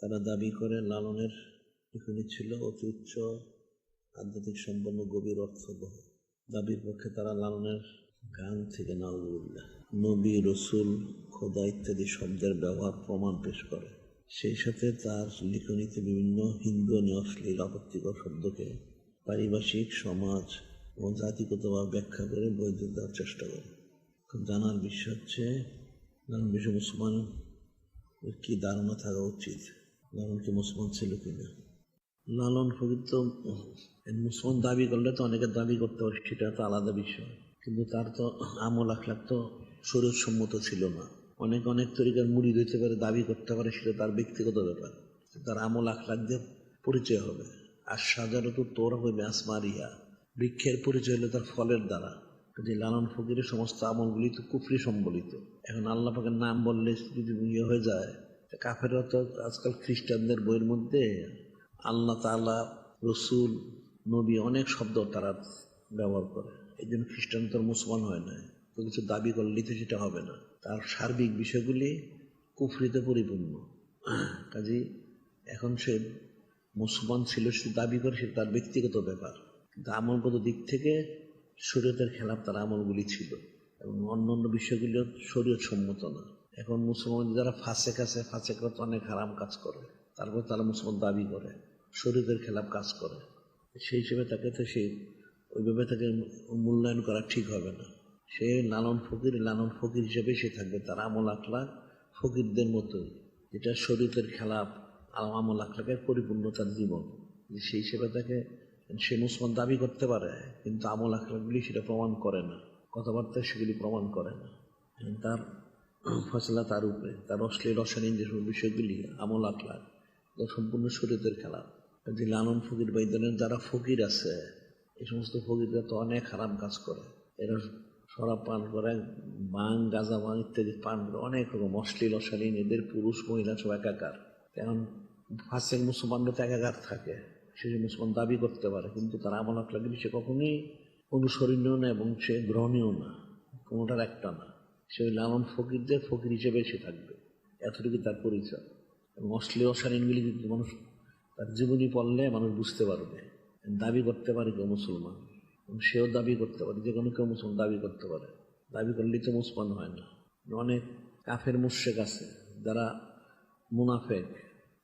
তারা দাবি করে লালনের এখানে ছিল, অতি উচ্চ আধ্যাত্মিক সম্পন্ন গভীর অর্থবহ। দাবির পক্ষে তারা লালনের গান থেকে নাউজুবিল্লাহ, নবী, রসুল, খোদা ইত্যাদি শব্দের ব্যবহার, প্রমাণ পেশ করে। সেই সাথে তার লিখনীতে বিভিন্ন হিন্দু অশ্লীল আপত্তিকর শব্দকে পারিভাষিক, সমাজ ও জাতিগতভাবে ব্যাখ্যা করে বৈধ দেওয়ার চেষ্টা করে। জানার বিষয় হচ্ছে বিশ্ব মুসলমান কি ধারণা থাকা উচিত? লালন কি মুসলমান ছিল কিনা? লালন ফকির তো মুসলমান দাবি করলে তো অনেকে দাবি করতে পারে, সেটা তো আলাদা বিষয়। কিন্তু তার তো আমল আখলাক তো সম্মত ছিল না। অনেক অনেক তরিকার মুড়ি দিতে পারে, দাবি করতে পারে, সেটা তার ব্যক্তিগত ব্যাপার। তার আমল আখলাক দিয়ে পরিচয় হবে। আর সাজারত তোর হইবে আসমারিয়া বৃক্ষের পরিচয় হলো তার ফলের দ্বারা। যে লালন ফকিরের সমস্ত আমলগুলি তো কুফরি সম্বলিত। এখন আল্লাহ পাকের নাম বললে যদি ইয়ে হয়ে যায় কাফেররা তো আজকাল খ্রিস্টানদের বইয়ের মধ্যে আল্লাহ তালা রসুল, নবী অনেক শব্দ তারা ব্যবহার করে। এই জন্য খ্রিস্টান তো মুসলমান হয় না। তো কিছু দাবি করলেই তো সেটা হবে না। তার সার্বিক বিষয়গুলি কুফরিতে পরিপূর্ণ। কাজে এখন সে মুসলমান ছিল, সে দাবি করে সেটা তার ব্যক্তিগত ব্যাপার। কিন্তু আমলগত দিক থেকে শরীয়তের খেলাফ তার আমলগুলি ছিল। এবং অন্য অন্য বিষয়গুলিও শরীয়ত সম্মত না। এখন মুসলমান যারা ফাঁসে কাছে, ফাঁসে তো অনেক হারাম কাজ করে। তারপর তারা মুসলমান দাবি করে, শরীরের খেলাফ কাজ করে। সেই হিসেবে তাকে তো সেই, ওইভাবে তাকে মূল্যায়ন করা ঠিক হবে না। সে লালন ফকির লালন ফকির হিসেবে সে থাকবে তার আমল আখলাক ফকিরদের মতোই। যেটা শরীয়তের খেলাফ আমল আখলাকের পরিপূর্ণ তার জীবন। সেই হিসেবে তাকে সে মুসলমান দাবি করতে পারে, কিন্তু আমল আখলাকগুলি সেটা প্রমাণ করে না। কথাবার্তা সেগুলি প্রমাণ করে না। তার ফসলা তার উপরে, তার অশ্লীল রসায়নিক যে সব বিষয়গুলি, আমল আখলাক সম্পূর্ণ শরীরের খেলা। যে লালন ফকির বা এই যারা ফকির আছে, এই সমস্ত ফকিররা তো অনেক হারাম কাজ করে। এরা শরাব পান করে বাং গাঁজা বাং ইত্যাদি পান করে অনেক রকম অশ্লীল, অশালীন, এদের পুরুষ, মহিলা সব একাকার। কারণ ফাঁসের মুসলমানরা তো একাকার থাকে সে মুসলমান দাবি করতে পারে, কিন্তু তার আমল লাগলে সে কখনই অনুসরণীয় না এবং সে গ্রহণীয় না, কোনোটার একটা না। সে ওই লালন ফকিরদের ফকির হিসেবে সে থাকবে। এতটুকু তার পরিচয়। এবং অশ্লীল অশালীনগুলি কিন্তু মানুষ, তার জীবনী পড়লে মানুষ বুঝতে পারবে। দাবি করতে পারে কেউ মুসলমান। সেও দাবি করতে পারে, যে কোনো কেউ মুসলমান দাবি করতে পারে। দাবি করলেই তো মুসলমান হয় না। অনেক কাফের মুশেক আছে, যারা মুনাফেক,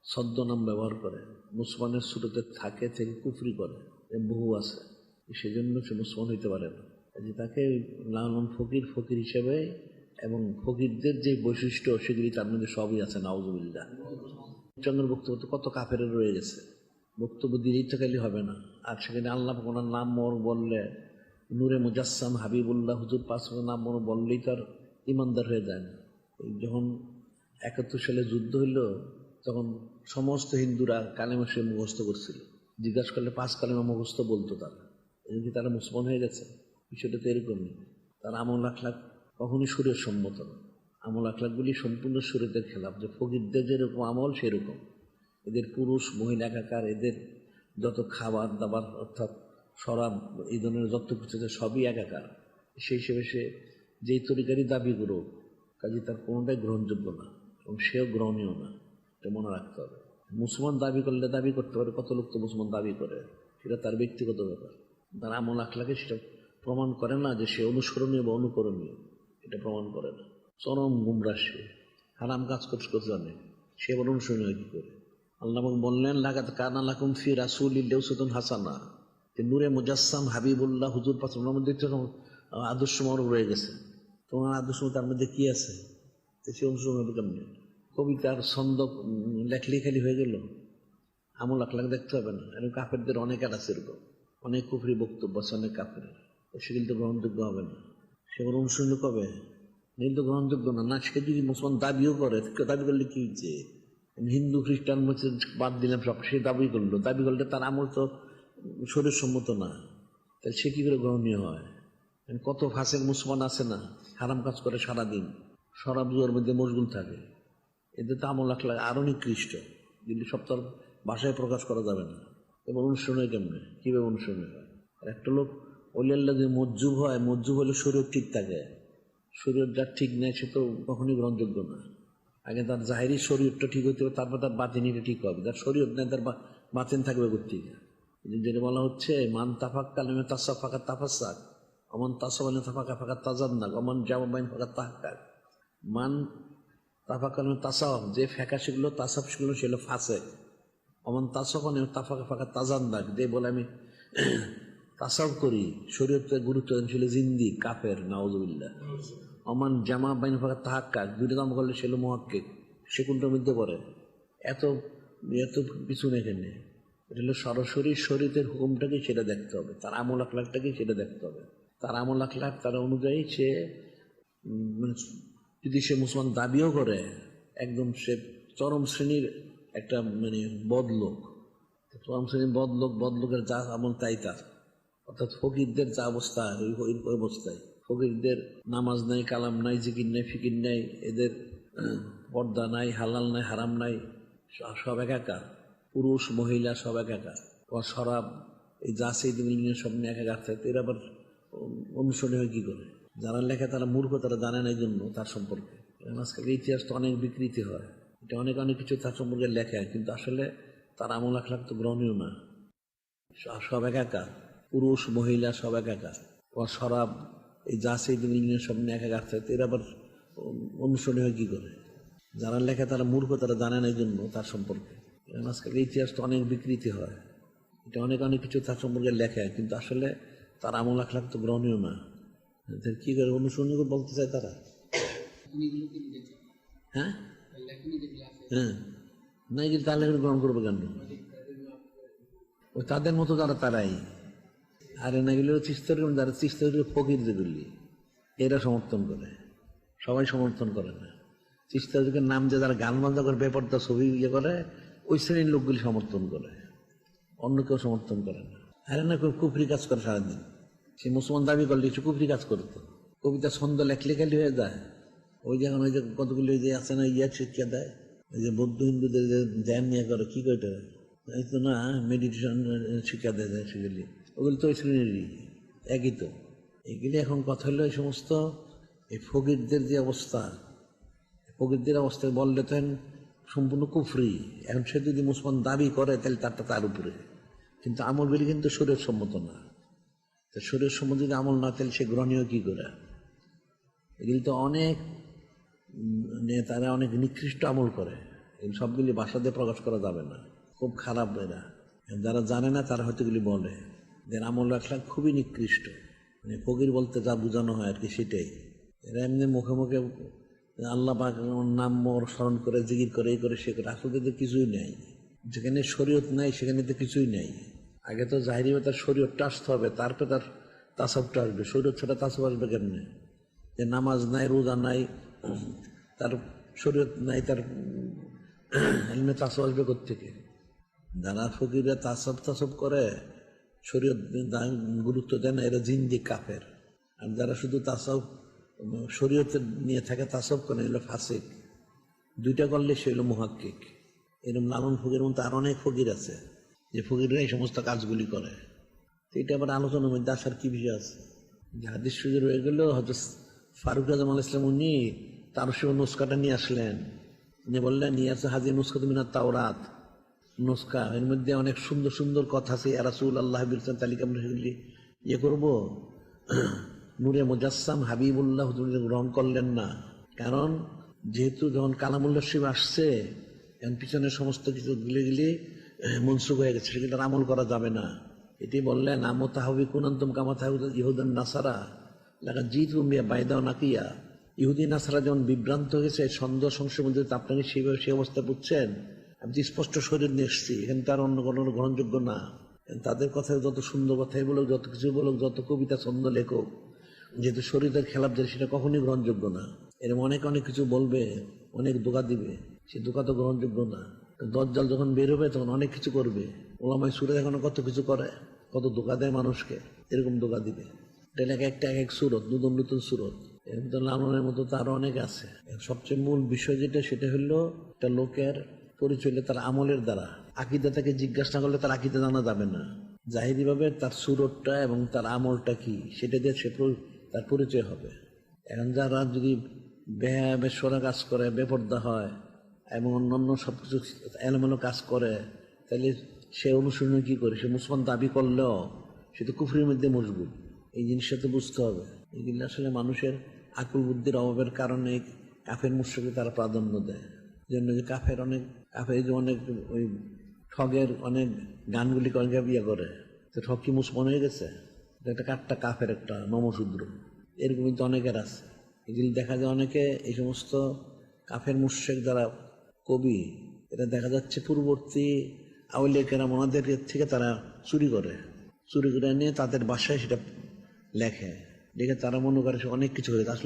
ছদ্মনাম ব্যবহার করে। মুসলমানের শুরুতে থাকে, থেকে কুফরি করে। বহু আছে। সেজন্য সে মুসলমান হইতে পারে না। যে তাকে লালন ফকির ফকির হিসেবে এবং ফকিরদের যে বৈশিষ্ট্য সেগুলি তার মধ্যে সবই আছে নাউজুবিল্লা চন্দ্র বক্তব্য কত কাফের রয়ে গেছে। বক্তব্য দিলেই তো খালি হবে না। আর সেখানে আল্লাহ ওনার নাম মর বললে, নূরে মুজাসসাম হাবিবুল্লাহ হুজুর পাঁচ নাম মর বললেই তার ইমানদার হয়ে যায় না। যখন একাত্তর সালে যুদ্ধ হইল, তখন সমস্ত হিন্দুরা কালেমা সে মুখস্থ করছিল। জিজ্ঞাসা করলে পাঁচ কালেমা মুখস্থ বলতো তারা। এদিকে তারা মুসলমান হয়ে গেছে। বিষয়টা তো এরকমই। তারা আমল আখলাখ কখনই সুরের সম্মত না আমল আখলাখগুলি সম্পূর্ণ সুরেদের খেলাফ। যে ফকিরদের যেরকম আমল, সেরকম। এদের পুরুষ, মহিলা, একাকার, এদের যত খাবার দাবার, অর্থাৎ শরাব, এই ধরনের যত কিছু সবই একাকার। সেই হিসেবে সে যেই তরিকারই দাবি করুক কাজে তার কোনোটাই গ্রহণযোগ্য না এবং সেও গ্রহণীয় না, এটা মনে রাখতে হবে। মুসলমান দাবি করলে দাবি করতে পারে, কত লোক তো মুসলমান দাবি করে, সেটা তার ব্যক্তিগত ব্যাপার। তার আমল আখলাকে সেটা প্রমাণ করে না যে সে অনুসরণীয় বা অনুকরণীয়। এটা প্রমাণ করে না। চরম গুমরা সে। হারাম কাজ করতে করতে জানে? সে আবার অনুসরণীয় কি করে? আল্লাহ বললেন লাগাত কানা লাকুম ফি রাসুল ইউসুদুন হাসানা। নূরে মুজাসসাম হাবিবুল্লাহ হুজুর ওনার মধ্যে আদর্শ মরক রয়ে গেছে। তোমার আদর্শ তার মধ্যে কি আছে? সে অনুসরণ হবে কেমনি? কবিতার ছন্দ লেখলি খালি হয়ে গেল। আমল আখলাখ দেখতে হবে না। এরকম কাফেরদের অনেক আছে এরকম। অনেক কুফরি বক্তব্য আছে, অনেক কাফের সেগুলি তো গ্রহণযোগ্য হবে না। সেগুলো অনুসরণ কবে তো গ্রহণযোগ্য না না সে যদি মুসলমান দাবিও করে দাবি করলে কি হচ্ছে হিন্দু, খ্রিস্টান, মুসলিম বাদ দিলাম সব, সে দাবি করল। দাবি করলে তার আমল তো শরীর সম্মত না। তাহলে সে কি করে গ্রহণীয় হয়? কত ফাঁসের মুসলমান আছে না, হারাম কাজ করে সারাদিন সরাব জুয়ার মধ্যে মশগুল থাকে। এদের তো আমল রাখলে আরও নিকৃষ্ট, কিন্তু সব তার ভাষায় প্রকাশ করা যাবে না। এবং অনুষ্ঠান হয় কেমনে? কীভাবে অনুষ্ঠান হয়? একটা লোক ওলিয়াল্লা যে মজ্জুব হয় মজ্জুব হলে শরীর ঠিক থাকে। শরীর যার ঠিক নেই সে তো কখনই গ্রহণযোগ্য না। আগে তার জাহেরি শরীরটা ঠিক হতে হবে তারপর তার বাতিনিটা ঠিক হবে। তার শরীর নেই, তার বাতিন থাকবে করতে যেটা বলা হচ্ছে, মান তাফাক কালেমে তাসা ফাঁকা তাফাসাক অমন তাসাবানে তাফাকা ফাঁকা তাজান্নাক অমন জামাবাইন ফাঁকা তাহাকাক মান তাফা কালেমে তাসাফ যে ফেঁকা সেগুলো তাসাফ সেগুলো সেগুলো ফাঁসে। অমন তাসাফানে তাফাকা ফাঁকা তাজান্নাক যে বলে আমি তাসাফ করি শরীয়তের গুরুত্ব ছিল জিন্দি কাফের, নাউজুবিল্লাহ। অমান জামা, বাইন ফাঁকা তাহাক্কা দুটো দাম করলে সেগুলো মহাক্কে সে কোনটার মধ্যে পড়ে। এত এত কিছু নেই এখানে। এটা হলো সরাসরি শরীরের হুকুমটাকে সেটা দেখতে হবে, তার আমল আখলাখটাকে সেটা দেখতে হবে। তার আমল আখলাখ, তার অনুযায়ী সে মানে যদি সে মুসলমান দাবিও করে, একদম সে চরম শ্রেণির একটা মানে বদলোক। চরম শ্রেণির বদলোক, বদলোকের যা আমল তাই তার। অর্থাৎ ফকিরদের যা অবস্থা ওই অবস্থায়? ফকিরদের নামাজ নাই, কালাম নাই, জিকির নাই, ফিকির নাই, এদের পর্দা নাই, হালাল নাই, হারাম নাই সব একাকার পুরুষ, মহিলা, সব একাকার শরাব, এই যা সেই দিন সব নিয়ে একাকার থাকে এরা আবার অনুসরণ হয় কী করে? যারা লেখে তারা মূর্খ, তারা জানে না এই জন্য তার সম্পর্কে। আজকাল ইতিহাস তো অনেক বিকৃতি হয়। এটা অনেক অনেক কিছু তার সম্পর্কে লেখে, কিন্তু আসলে তার আমল আখলাখ তো গ্রহণীয় না। সব একাকার পুরুষ, মহিলা সব একাকার ও শরাব, এই যা সেই সব নিয়ে একাকার থাকে এরা আবার অনুসরণ হয় কী করে? যারা লেখে তারা মূর্খ, তারা জানে না জন্য তার সম্পর্কে। আজকাল ইতিহাস তো অনেক বিকৃতি হয়। এটা অনেক অনেক কিছু তার সম্পর্কে লেখে, কিন্তু আসলে তার আমল আখলাখ তো গ্রহণীয় না। কি করে অনুসরণ করে বলতে চায় তারা? হ্যাঁ? হ্যাঁ। না এগুলো তাহলে গ্রহণ করবে কেন? ওই তাদের মতো তারা তারাই। আর না গেলে চিস্তর যারা চিস্তর ফকির যেগুলি এরা সমর্থন করে। সবাই সমর্থন করে না। চিস্তাদের নাম যে যারা গান বাজনা করে, বেপরদা ছবি ইয়ে করে, ওই শ্রেণির লোকগুলি সমর্থন করে। অন্য কেউ সমর্থন করে না। আরে না কেউ কুফরি কাজ করে সারাদিন। সে মুসলমান দাবি করলে কিছু কুফরি কাজ করতো। কবিতা ছন্দ লেখলে খালি হয়ে যায়। ওই যখন ওই যে কতগুলি যে আছে না ইয়ে শিক্ষা দেয়। ওই যে বৌদ্ধ হিন্দুদের যে ধ্যান নিয়ে করে, কি কইটা এই তো না মেডিটেশন শিক্ষা দেয় সেগুলি। ওগুলি তো ওই শ্রেণীরই একই তো। এগুলি এখন কথা হলো এই সমস্ত এই ফকিরদের যে অবস্থা। ফকিরদের অবস্থায় বললে তো সম্পূর্ণ কুফরি। এখন সে যদি মুসলমান দাবি করে, তাহলে তারটা তার উপরে। কিন্তু আমলগুলি কিন্তু শরীর সম্মত না। তো শরীর সম্মত যদি আমল না, তাহলে সে গ্রহণীয় কী করে? এগুলি তো অনেক নেতারা অনেক নিকৃষ্ট আমল করে। এই সবগুলি দিয়ে প্রকাশ করা যাবে না। খুব খারাপ এরা। যারা জানে না, তারা হয়তো এগুলি বলে। যে আমল রাখলাম খুবই নিকৃষ্ট। মানে ফকির বলতে যা বোঝানো হয় আর কি সেটাই। এরা এমনি মুখে মুখে আল্লাহ নাম মোর স্মরণ করে, জিকির করে, এই করে, সে করে। আসলে তো কিছুই নেই। যেখানে শরীয়ত নাই, সেখানে তো কিছুই নেই। আগে তো জাহিরি তার শরীয়তটা আসতে হবে, তারপরে তার তাসবটা আসবে। শরীয়ত ছাড়া তাসব আসবে কেমনে? যে নামাজ নাই, রোজা নাই, তার শরীয়ত নাই, তার এলমে তাসব আসবে থেকে যারা ফকিরা তাসব তাসব করে শরীয়ত গুরুত্ব দেয় না, এরা জিন্দি, কাফের। আর যারা শুধু তাসব শরীয়তে নিয়ে থাকে তাসব করে এগুলো ফাসিক। দুইটা করলে সে হলো মহাক্কিক। এরকম লালন ফকির মতো আর অনেক ফকির আছে, যে ফকিররা এই সমস্ত কাজগুলি করে। তো এটা আবার আলোচনার মধ্যে আসার কি বিষয় আছে? যে হাদিস সুযোগ রয়ে গেল হয়তো ফারুক আজম আল ইসলাম উনি তার সে নুস্কাটা নিয়ে আসলেন। নিয়ে বললেন নিয়ে আসে হাজির নুস্কা তুমি না তাওরাত। নুস্কা, এর মধ্যে অনেক সুন্দর সুন্দর কথা আছে রাসুল আল্লাহ বিরসান তালিকা সেগুলি ইয়ে করব? নূরে মুজাসসাম হাবিবুল্লাহ হুজুর গ্রহণ করলেন না। কারণ যেহেতু যখন কালামুল্লাহ শিব আসছে পিছনে সমস্ত কিছু গিলে গিলে, মনসুখ হয়ে গেছে সেগুলো আমল করা যাবে না। এটি বললেন আমো তাহবি কুনন্তম কামা তাহবি ইহুদান নাসারা লাগা জিত রুমিয়া বাইদাও নাকিয়া। ইহুদি নাসারা যেমন বিভ্রান্ত হয়েছে সন্দেহ সংশয়ের মধ্যে আপনাকে সেইভাবে সেই অবস্থা বুঝছেন? আমি তো স্পষ্ট শরীর নিয়ে এসছি, এখানে তার অন্য কোনো গ্রহণযোগ্য না। তাদের কথায় যত সুন্দর কথাই বলুক, যত কিছু বলুক, যত কবিতা ছন্দ লেখক, যেহেতু শরীরের খেলাপ যায় সেটা কখনই গ্রহণযোগ্য না। এরকম অনেক অনেক কিছু বলবে, অনেক দোকা দিবে, সে দোকা তো গ্রহণযোগ্য না। দজ্জাল যখন বের হবে, তখন অনেক কিছু করবে। ওলামাই সুরে এখনও কত কিছু করে, কত দোকা দেয় মানুষকে, এরকম দোকা দিবে। এটা এক একটা এক এক সুরত, নতুন নতুন সুরত। এর মধ্যে লালনের মতো তো আরও অনেক আছে। সবচেয়ে মূল বিষয় যেটা, সেটা হলো একটা লোকের পরিচয় তার আমলের দ্বারা। আকিদা তাকে জিজ্ঞাসা না করলে তার আকিদা জানা যাবে না। জাহিরি ভাবে তার সুরতটা এবং তার আমলটা কি, সেটা দিয়ে সে তার পরিচয় হবে। এখন যারা যদি বেহাবেশ্বরা কাজ করে, বেপর্দা হয়, এবং অন্যান্য সব কিছু এলোমেলো কাজ করে, তাহলে সে অনুসরণে কি করে? সে মুসলমান দাবি করলেও সে তো কুফরির মধ্যে মজবুত এই জিনিসটা তো বুঝতে হবে। এগুলো আসলে মানুষের আকুল বুদ্ধির অভাবের কারণে কাফের মুশ্রকে তারা প্রাধান্য দেয়। জন্য যে কাফের অনেক, কাফের যে অনেক, ওই ঠগের অনেক গানগুলি অনেক ইয়ে করে। তো ঠগ কি মুসলমান হয়ে গেছে? একটা কাঠটা কাফের একটা নমশূদ্র এরকম কিন্তু অনেকের আছে। এগুলি দেখা যায় অনেকে এই সমস্ত কাফের মুশ্রেক যারা কবি, এটা দেখা যাচ্ছে পূর্ববর্তী আউলিয়াকেরা ওনাদের থেকে তারা চুরি করে। চুরি করে নিয়ে তাদের বাসায় সেটা লেখে। লিখে তারা মনে করে সে অনেক কিছু করে। আসলে